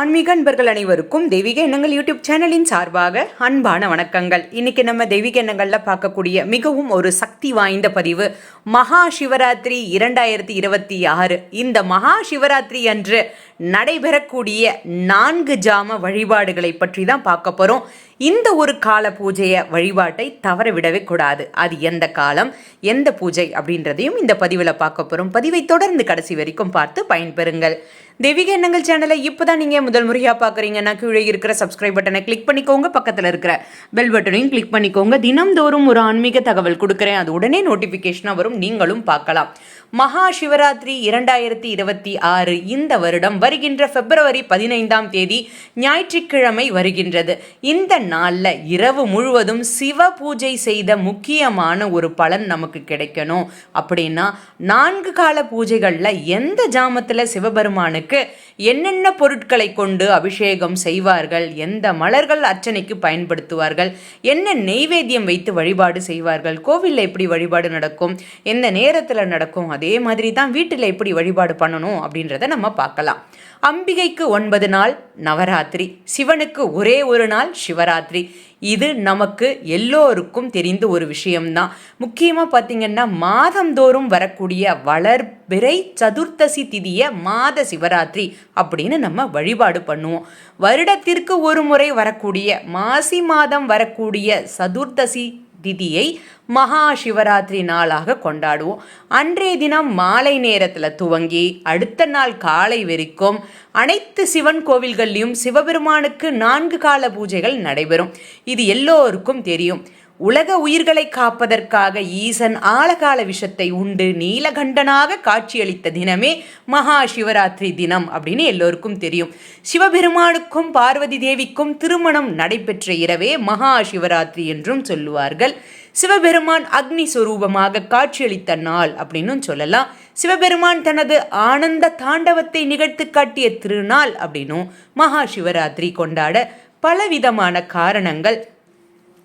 ஆன்மீக அன்பர்கள் அனைவருக்கும் தெய்வீக எண்ணங்கள் யூடியூப் சேனலின் சார்பாக அன்பான வணக்கங்கள். இன்னைக்கு நம்ம தெய்வீக எண்ணங்களில் பார்க்கக்கூடிய மிகவும் ஒரு சக்தி வாய்ந்த பதிவு மகா சிவராத்திரி இரண்டாயிரத்தி இருபத்தி ஆறு. இந்த மகா சிவராத்திரி அன்று நடைபெறக்கூடிய நான்கு ஜாம வழிபாடுகளை பற்றி தான் பார்க்க போகிறோம் இந்த ஒரு கால பூஜைய வழிபாட்டை தவற விடவே கூடாது. அது எந்த காலம் எந்த பூஜை அப்படின்றதையும் இந்த பதிவில் பார்க்க போகிறோம் பதிவை தொடர்ந்து கடைசி வரைக்கும் பார்த்து பயன்பெறுங்கள். தெய்வீக எண்ணங்கள் சேனலை இப்போதான் நீங்கள் முதல் முறையாக பார்க்குறீங்கன்னா கீழே இருக்கிற சப்ஸ்கிரைப் பட்டனை கிளிக் பண்ணிக்கோங்க. பக்கத்தில் இருக்கிற பெல் பட்டனையும் கிளிக் பண்ணிக்கோங்க. தினம்தோறும் ஒரு ஆன்மீக தகவல் கொடுக்குறேன். அது உடனே நோட்டிஃபிகேஷனாக வரும். நீங்களும் பார்க்கலாம். மகா சிவராத்திரி இரண்டாயிரத்தி இருபத்தி ஆறு இந்த வருடம் வருகின்ற பிப்ரவரி பதினைந்தாம் தேதி ஞாயிற்றுக்கிழமை வருகின்றது. இந்த நாளில் இரவு முழுவதும் சிவ பூஜை செய்த முக்கியமான ஒரு பலன் நமக்கு கிடைக்கணும். அப்படின்னா நான்கு கால பூஜைகளில் எந்த ஜாமத்தில் சிவபெருமானுக்கு என்னென்ன பொருட்களை கொண்டு அபிஷேகம் செய்வார்கள்? எந்த மலர்கள் அர்ச்சனைக்கு பயன்படுத்துவார்கள்? என்ன நெய்வேத்தியம் வைத்து வழிபாடு செய்வார்கள்? கோவிலில் எப்படி வழிபாடு நடக்கும்? எந்த நேரத்தில் நடக்கும்? அதே மாதிரி தான் வீட்டில் எப்படி வழிபாடு பண்ணணும் அப்படின்றத நம்ம பார்க்கலாம். அம்பிகைக்கு ஒன்பது நாள் நவராத்திரி. சிவனுக்கு ஒரே ஒரு நாள் சிவராத்திரி. இது நமக்கு எல்லோருக்கும் தெரிந்த ஒரு விஷயம்தான் முக்கியமாக பார்த்திங்கன்னா மாதந்தோறும் வரக்கூடிய வளர்பிறை சதுர்த்தசி திதிய மாத சிவராத்திரி அப்படின்னு நம்ம வழிபாடு பண்ணுவோம். வருடத்திற்கு ஒரு முறை வரக்கூடிய மாசி மாதம் வரக்கூடிய சதுர்த்தசி திதியை மகா சிவராத்திரி நாளாக கொண்டாடுவோம். அன்றைய தினம் மாலை நேரத்தில் துவங்கி அடுத்த நாள் காலை வரைக்கும் அனைத்து சிவன் கோவில்கள்லையும் சிவபெருமானுக்கு நான்கு கால பூஜைகள் நடைபெறும். இது எல்லோருக்கும் தெரியும். உலக உயிர்களை காப்பதற்காக ஈசன் ஆழகால விஷத்தை உண்டு நீலகண்டனாக காட்சியளித்த தினமே மகா சிவராத்திரி தினம் அப்படின்னு எல்லோருக்கும் தெரியும். சிவபெருமானுக்கும் பார்வதி தேவிக்கும் திருமணம் நடைபெற்ற இரவே மகா சிவராத்திரி என்றும் சொல்லுவார்கள். சிவபெருமான் அக்னி சுரூபமாக காட்சியளித்த நாள் அப்படின்னும் சொல்லலாம். சிவபெருமான் தனது ஆனந்த தாண்டவத்தை நிகழ்த்து காட்டிய திருநாள் அப்படின்னும் மகா சிவராத்திரி கொண்டாட பலவிதமான காரணங்கள்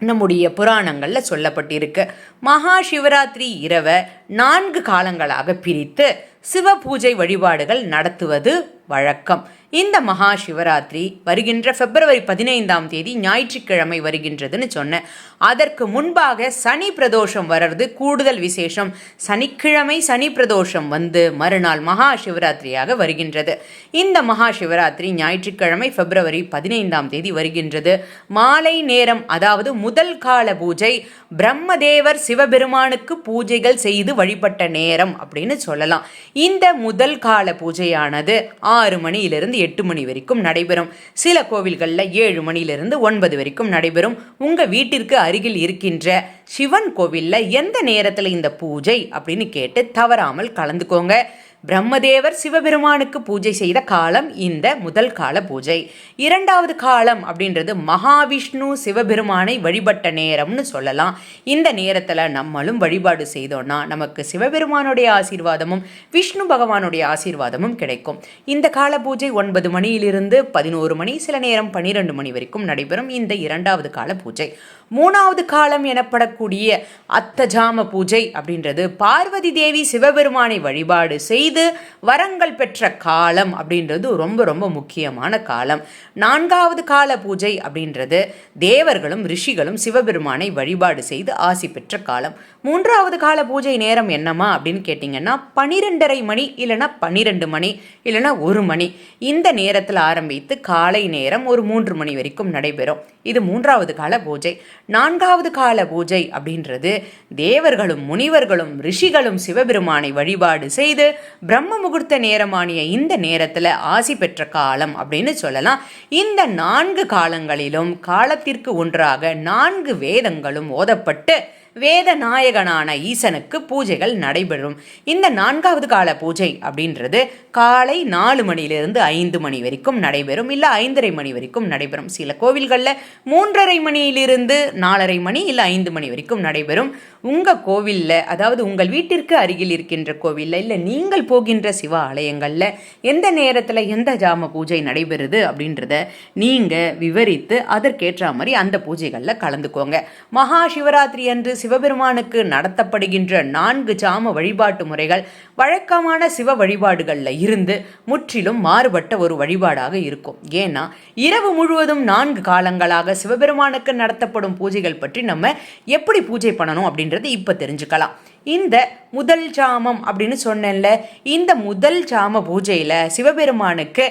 நம்முடைய புராணங்களில் சொல்லப்பட்டிருக்கு. மகா சிவராத்திரி இரவை நான்கு காலங்களாக பிரித்து சிவ பூஜை வழிபாடுகள் நடத்துவது வழக்கம். இந்த மகா சிவராத்திரி வருகின்ற பிப்ரவரி பதினைந்தாம் தேதி ஞாயிற்றுக்கிழமை வருகின்றதுன்னு சொன்னேன். அதற்கு முன்பாக சனி பிரதோஷம் வர்றது கூடுதல் விசேஷம். சனிக்கிழமை சனி பிரதோஷம் வந்து மறுநாள் மகா சிவராத்திரியாக வருகின்றது. இந்த மகா சிவராத்திரி ஞாயிற்றுக்கிழமை பிப்ரவரி பதினைந்தாம் தேதி வருகின்றது. மாலை நேரம் அதாவது முதல் கால பூஜை பிரம்மதேவர் சிவபெருமானுக்கு பூஜைகள் செய்து வழிபட்ட நேரம் அப்படின்னு சொல்லலாம். இந்த முதல் கால பூஜையானது ஆறு மணியிலிருந்து எட்டு மணி வரைக்கும் நடைபெறும். சில கோவில்களில் ஏழு மணியிலிருந்து ஒன்பது வரைக்கும் நடைபெறும். உங்கள் வீட்டிற்கு அருகில் இருக்கின்ற சிவன் கோவிலில் எந்த நேரத்தில் இந்த பூஜை அப்படின்னு கேட்டு தவறாமல் கலந்துக்கோங்க. பிரம்மதேவர் சிவபெருமானுக்கு பூஜை செய்த காலம் இந்த முதல் கால பூஜை. இரண்டாவது காலம் அப்படின்றது மகாவிஷ்ணு சிவபெருமானை வழிபட்ட நேரம்னு சொல்லலாம். இந்த நேரத்தில் நம்மளும் வழிபாடு செய்தோம்னா நமக்கு சிவபெருமானுடைய ஆசீர்வாதமும் விஷ்ணு பகவானுடைய ஆசீர்வாதமும் கிடைக்கும். இந்த கால பூஜை ஒன்பது மணியிலிருந்து பதினோரு மணி சில நேரம் பன்னிரெண்டு மணி வரைக்கும் நடைபெறும் இந்த இரண்டாவது கால பூஜை. மூணாவது காலம் எனப்படக்கூடிய அத்தஜாம பூஜை அப்படின்றது பார்வதி தேவி சிவபெருமானை வழிபாடு செய்து வரங்கள் பெற்ற காலம் அப்படின்றது ரொம்ப ரொம்ப முக்கியமான காலம். நான்காவது கால பூஜை அப்படின்றது தேவர்களும் ரிஷிகளும் சிவபெருமானை வழிபாடு செய்து ஆசி பெற்ற காலம். மூன்றாவது கால பூஜை நேரம் என்னமா அப்படின்னு கேட்டிங்கன்னா பனிரெண்டரை மணி இல்லைன்னா பன்னிரெண்டு மணி இல்லைன்னா ஒரு மணி. இந்த நேரத்தில் ஆரம்பித்து காலை நேரம் ஒரு மூன்று மணி வரைக்கும் நடைபெறும். இது மூன்றாவது கால பூஜை. நான்காவது கால பூஜை அப்படின்றது தேவர்களும் முனிவர்களும் ரிஷிகளும் சிவபெருமானை வழிபாடு செய்து பிரம்ம முகூர்த்த நேரமானிய இந்த நேரத்தில் ஆசி பெற்ற காலம் அப்படின்னு சொல்லலாம். இந்த நான்கு காலங்களிலும் காலத்திற்கு ஒன்றாக நான்கு வேதங்களும் ஓதப்பட்டு வேத நாயகனான ஈசனுக்கு பூஜைகள் நடைபெறும். இந்த நான்காவது கால பூஜை அப்படின்றது காலை நாலு மணியிலிருந்து ஐந்து மணி வரைக்கும் நடைபெறும். இல்லை ஐந்தரை மணி வரைக்கும் நடைபெறும். சில கோவில்களில் மூன்றரை மணியிலிருந்து நாலரை மணி இல்லை ஐந்து மணி வரைக்கும் நடைபெறும். உங்கள் கோவிலில் அதாவது உங்கள் வீட்டிற்கு அருகில் இருக்கின்ற கோவிலில் இல்லை நீங்கள் போகின்ற சிவ ஆலயங்களில் எந்த நேரத்தில் எந்த ஜாம பூஜை நடைபெறுது அப்படின்றத நீங்கள் விவரித்து அதற்கேற்ற மாதிரி அந்த பூஜைகளில் கலந்துக்கோங்க. மகா சிவராத்திரி அன்று சிவபெருமானுக்கு நடத்தப்படுகின்ற நான்கு ஜாம வழிபாட்டு முறைகள் வழக்கமான சிவ வழிபாடுகளில் இருந்து முற்றிலும் மாறுபட்ட ஒரு வழிபாடாக இருக்கும். ஏன்னா இரவு முழுவதும் நான்கு காலங்களாக சிவபெருமானுக்கு நடத்தப்படும் பூஜைகள் பற்றி நம்ம எப்படி பூஜை பண்ணணும் அப்படின்றது இப்போ தெரிஞ்சுக்கலாம். இந்த முதல் ஜாமம் அப்படின்னு சொன்னேன்ல இந்த முதல் ஜாம பூஜையில் சிவபெருமானுக்கு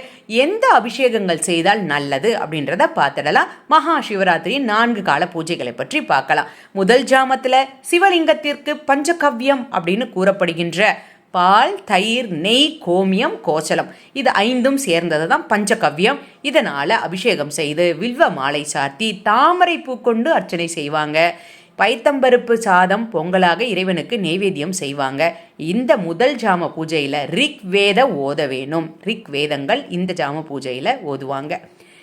எந்த அபிஷேகங்கள் செய்தால் நல்லது அப்படின்றத பார்த்துடலாம். மகா சிவராத்திரி நான்கு கால பூஜைகளை பற்றி பார்க்கலாம். முதல் ஜாமத்தில் சிவலிங்கத்திற்கு பஞ்சகவ்யம் அப்படின்னு கூறப்படுகின்ற பால் தயிர் நெய் கோமியம் கோச்சலம் இது ஐந்தும் சேர்ந்தது தான் பஞ்சகவ்யம். இதனால் அபிஷேகம் செய்து வில்வ மாலை சாத்தி தாமரை பூ கொண்டு அர்ச்சனை செய்வாங்க. பைத்தம்பருப்பு சாதம் பொங்கலாக இறைவனுக்கு நெய்வேத்தியம் செய்வாங்க. இந்த முதல் ஜாம பூஜையில் ரிக் வேத ஓத வேணும். ரிக் வேதங்கள் இந்த ஜாம பூஜையில் ஓதுவாங்க.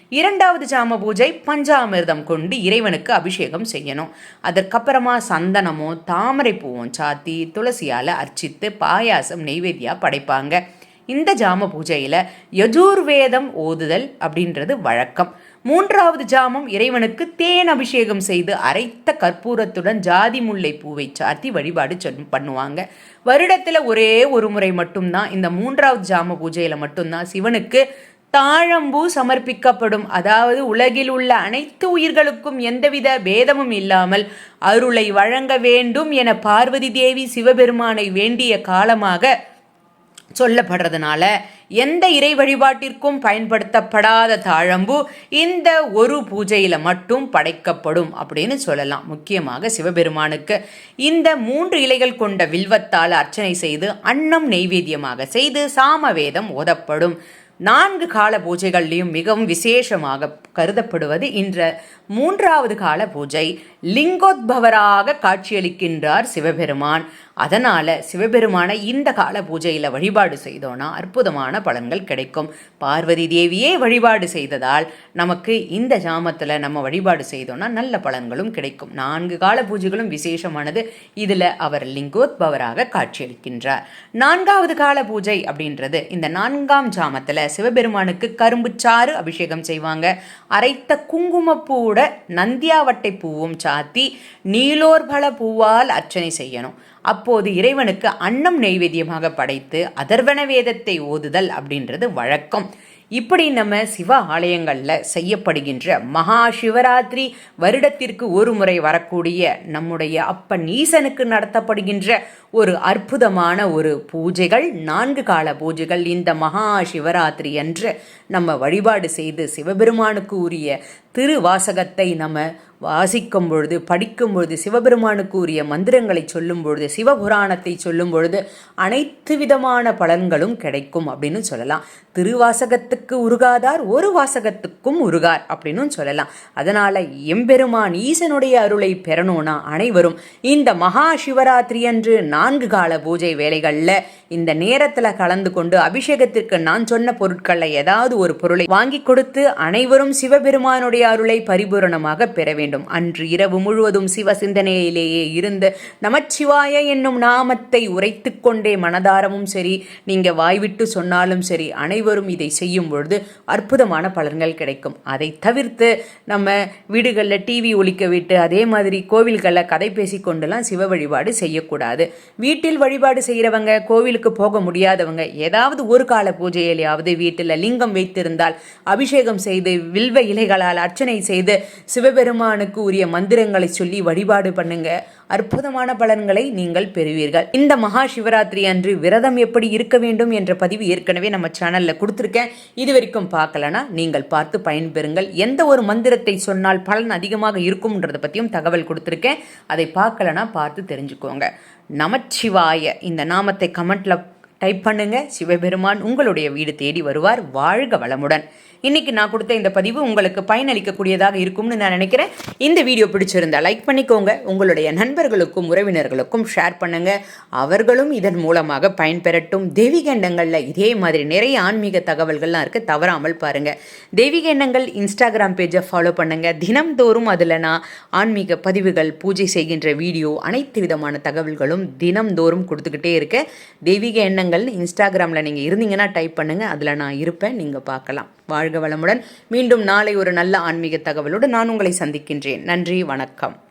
இரண்டாவது ஜாம பூஜை பஞ்சாமிர்தம் கொண்டு இறைவனுக்கு அபிஷேகம் செய்யணும். அதற்கப்புறமா சந்தனமோ தாமரை பூவும் சாத்தி துளசியால் அர்ச்சித்து பாயாசம் நெய்வேத்தியாக படைப்பாங்க. இந்த ஜாம பூஜையில் யஜூர்வேதம் ஓதுதல் அப்படின்றது வழக்கம். மூன்றாவது ஜாமம் இறைவனுக்கு தேன் அபிஷேகம் செய்து அரைத்த கற்பூரத்துடன் ஜாதி முல்லை பூவை சாத்தி வழிபாடு பண்ணுவாங்க. வருடத்தில் ஒரே ஒரு முறை மட்டும்தான் இந்த மூன்றாவது ஜாம பூஜையில் மட்டும்தான் சிவனுக்கு தாழம்பூ சமர்ப்பிக்கப்படும். அதாவது உலகில் உள்ள அனைத்து உயிர்களுக்கும் எந்தவித பேதமும் இல்லாமல் அருளை வழங்க வேண்டும் என பார்வதி தேவி சிவபெருமானை வேண்டிய காலமாக சொல்லப்படுறதுனால எந்த இறை வழிபாட்டிற்கும் பயன்படுத்தப்படாத தாழம்பு இந்த ஒரு பூஜையில் மட்டும் படைக்கப்படும் அப்படின்னு சொல்லலாம். முக்கியமாக சிவபெருமானுக்கு இந்த மூன்று இலைகள் கொண்ட வில்வத்தால் அர்ச்சனை செய்து அன்னம் நெய்வேத்தியமாக செய்து சாமவேதம் ஓதப்படும். நான்கு கால பூஜைகள்லையும் மிகவும் விசேஷமாக கருதப்படுவது இன்ற மூன்றாவது கால பூஜை. லிங்கோத்பவராக காட்சியளிக்கின்றார் சிவபெருமான். அதனால் சிவபெருமானை இந்த கால பூஜையில் வழிபாடு செய்தோன்னா அற்புதமான பலன்கள் கிடைக்கும். பார்வதி தேவியே வழிபாடு செய்ததால் நமக்கு இந்த ஜாமத்தில் நம்ம வழிபாடு செய்தோன்னா நல்ல பலன்களும் கிடைக்கும். நான்கு கால பூஜைகளும் விசேஷமானது. இதில் அவர் லிங்கோத்பவராக காட்சியளிக்கின்றார். நான்காவது கால பூஜை அப்படின்றது இந்த நான்காம் ஜாமத்தில் சிவபெருமானுக்கு கரும்புச்சாறு அபிஷேகம் செய்வாங்க. அரைத்த குங்குமப்பூட நந்தியாவட்டை பூவும் சாத்தி நீலோர்பல பூவால் அர்ச்சனை செய்யணும். அப்போது இறைவனுக்கு அன்னம் நெய்வேத்தியமாக படைத்து அதர்வன வேதத்தை ஓதுதல் அப்படின்றது வழக்கம். இப்படி நம்ம சிவ ஆலயங்களில் செய்யப்படுகின்ற மகா சிவராத்திரி வருடத்திற்கு ஒரு முறை வரக்கூடிய நம்முடைய அப்பன் ஈசனுக்கு நடத்தப்படுகின்ற ஒரு அற்புதமான ஒரு பூஜைகள் நான்கு கால பூஜைகள் இந்த மகா சிவராத்திரி என்று நம்ம வழிபாடு செய்து சிவபெருமானுக்கு உரிய திருவாசகத்தை நம்ம வாசிக்கும் பொழுது படிக்கும் பொழுது சிவபெருமானுக்கு உரிய மந்திரங்களை சொல்லும் பொழுது சிவபுராணத்தை சொல்லும் பொழுது அனைத்து விதமான பலன்களும் கிடைக்கும் அப்படின்னு சொல்லலாம். திருவாசகத்துக்கு உருகாதார் ஒரு வாசகத்துக்கும் உருகார் அப்படின்னு சொல்லலாம். அதனால் எம்பெருமான் ஈசனுடைய அருளை பெறணும்னா அனைவரும் இந்த மகா சிவராத்திரி அன்று நான்கு கால பூஜை வேலைகளில் இந்த நேரத்தில் கலந்து கொண்டு அபிஷேகத்திற்கு நான் சொன்ன பொருட்களில் ஏதாவது ஒரு பொருளை வாங்கி கொடுத்து அனைவரும் சிவபெருமானுடைய அருளை பரிபூரணமாக பெற வேண்டும். அன்று இரவு முழுவதும் சிவ சிந்தனையிலேயே இருந்து நமச்சிவாய என்னும் நாமத்தை உரைத்து கொண்டே மனதாரமும் சரி நீங்கள் வாய்விட்டு சொன்னாலும் சரி அனைவரும் இதை செய்யும் பொழுது அற்புதமான பலன்கள் கிடைக்கும். அதை தவிர்த்து நம்ம வீடுகளில் டிவி ஒழிக்க விட்டு அதே மாதிரி கோவில்களில் கதை பேசி கொண்டுலாம் சிவ வழிபாடு செய்யக்கூடாது. வீட்டில் வழிபாடு செய்கிறவங்க கோவிலுக்கு போக முடியாதவங்க ஏதாவது ஒரு கால பூஜையிலையாவது வீட்டில் லிங்கம் வைத்திருந்தால் அபிஷேகம் செய்து வில்வ இலைகளால் அர்ச்சனை செய்து சிவபெருமானுக்கு உரிய மந்திரங்களை சொல்லி வழிபாடு பண்ணுங்க. அற்புதமான பலன்களை நீங்கள் பெறுவீர்கள். இந்த மகா சிவராத்திரி அன்று விரதம் எப்படி இருக்க வேண்டும் என்ற பதிவு ஏற்கனவே நம்ம சேனலில் கொடுத்துருக்கேன். இது வரைக்கும் பார்க்கலனா நீங்கள் பார்த்து பயன்பெறுங்கள். எந்த ஒரு மந்திரத்தை சொன்னால் பலன் அதிகமாக இருக்கும்ன்றதை பற்றியும் தகவல் கொடுத்துருக்கேன். அதை பார்க்கலனா பார்த்து தெரிஞ்சுக்கோங்க. நமச்சிவாய இந்த நாமத்தை கமெண்ட்ல டைப் பண்ணுங்க. சிவபெருமான் உங்களுடைய வீடு தேடி வருவார். வாழ்க வளமுடன். இன்னைக்கு நான் கொடுத்த இந்த பதிவு உங்களுக்கு பயனளிக்கக்கூடியதாக இருக்கும்னு நான் நினைக்கிறேன். இந்த வீடியோ பிடிச்சிருந்தா லைக் பண்ணிக்கோங்க. உங்களுடைய நண்பர்களுக்கும் உறவினர்களுக்கும் ஷேர் பண்ணுங்க. அவர்களும் இதன் மூலமாக பயன்பெறட்டும். தெய்வீக எண்ணங்களில் இதே மாதிரி நிறைய ஆன்மீக தகவல்கள்லாம் இருக்கு. தவறாமல் பாருங்க. தெய்வீக எண்ணங்கள் இன்ஸ்டாகிராம் பேஜை ஃபாலோ பண்ணுங்க. தினம்தோறும் அதில் நான் ஆன்மீக பதிவுகள் பூஜை செய்கின்ற வீடியோ அனைத்து விதமான தகவல்களும் தினம்தோறும் கொடுத்துக்கிட்டே இருக்கேன். தெய்வீக எண்ணங்கள் இன்ஸ்டாகிராமில் நீங்கள் இருந்தீங்கன்னா டைப் பண்ணுங்கள் அதில் நான் இருப்பேன். நீங்கள் பார்க்கலாம். வாழ்க வளமுடன். மீண்டும் நாளை ஒரு நல்ல ஆன்மீக தகவலோடு நான் உங்களை சந்திக்கின்றேன். நன்றி வணக்கம்.